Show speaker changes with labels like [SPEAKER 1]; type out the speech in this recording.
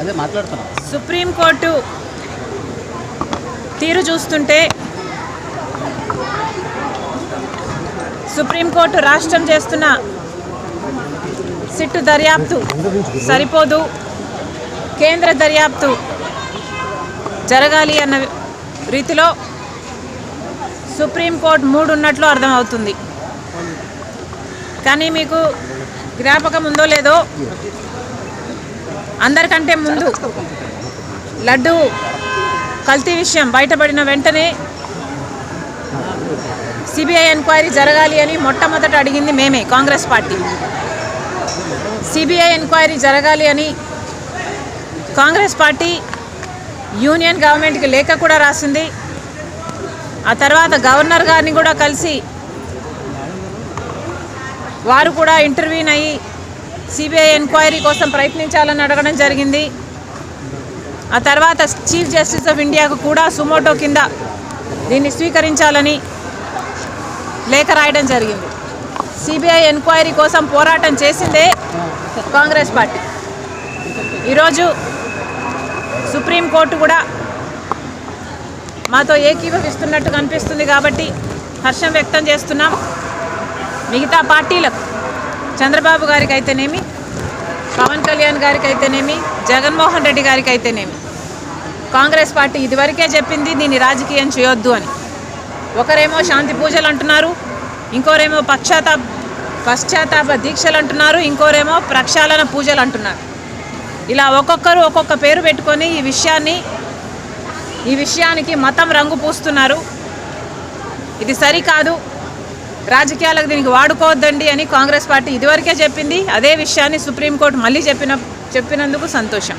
[SPEAKER 1] అదే మాట్లాడుతున్నాం.
[SPEAKER 2] సుప్రీంకోర్టు తీరు చూస్తుంటే సుప్రీంకోర్టు రాష్ట్రం చేస్తున్న సిట్టు దర్యాప్తు సరిపోదు కేంద్ర దర్యాప్తు జరగాలి అన్న రీతిలో సుప్రీంకోర్టు మూడు ఉన్నట్లు అర్థమవుతుంది. కానీ మీకు జ్ఞాపకం ఉందో లేదో అందరికంటే ముందు లడ్డు కల్తీ విషయం బయటపడిన వెంటనే సిబిఐ ఎంక్వైరీ జరగాలి అని మొట్టమొదట అడిగింది మేమే కాంగ్రెస్ పార్టీ. సిబిఐ ఎంక్వైరీ జరగాలి అని కాంగ్రెస్ పార్టీ యూనియన్ గవర్నమెంట్కి లేఖ కూడా రాసింది. ఆ తర్వాత గవర్నర్ గారిని కూడా కలిసి వారు కూడా ఇంటర్వ్యూన్ అయ్యి సిబిఐ ఎంక్వైరీ కోసం ప్రయత్నించాలని అడగడం జరిగింది. ఆ తర్వాత చీఫ్ జస్టిస్ ఆఫ్ ఇండియాకు కూడా సుమోటో కింద దీన్ని స్వీకరించాలని లేఖ రాయడం జరిగింది. సిబిఐ ఎంక్వైరీ కోసం పోరాటం చేసిందే కాంగ్రెస్ పార్టీ. ఈరోజు సుప్రీంకోర్టు కూడా మాతో ఏకీభవిస్తున్నట్టు కనిపిస్తుంది కాబట్టి హర్షం వ్యక్తం చేస్తున్నాం. మిగతా పార్టీలకు చంద్రబాబు గారికి అయితేనేమి పవన్ కళ్యాణ్ గారికి అయితేనేమి జగన్మోహన్ రెడ్డి గారికి అయితేనేమి కాంగ్రెస్ పార్టీ ఇదివరకే చెప్పింది దీన్ని రాజకీయం చేయొద్దు అని. ఒకరేమో శాంతి పూజలు అంటున్నారు ఇంకోరేమో పశ్చాత్తాప పశ్చాత్తాప దీక్షలు అంటున్నారు ఇంకోరేమో ప్రక్షాళన పూజలు అంటున్నారు. ఇలా ఒక్కొక్కరు ఒక్కొక్క పేరు పెట్టుకొని ఈ విషయాన్ని ఈ విషయానికి మతం రంగు పూస్తున్నారు. ఇది సరికాదు. రాజకీయాలకు దీనికి వాడుకోవద్దండి అని కాంగ్రెస్ పార్టీ ఇదివరకే చెప్పింది. అదే విషయాన్ని సుప్రీంకోర్టు మళ్ళీ చెప్పిన చెప్పినందుకు సంతోషం.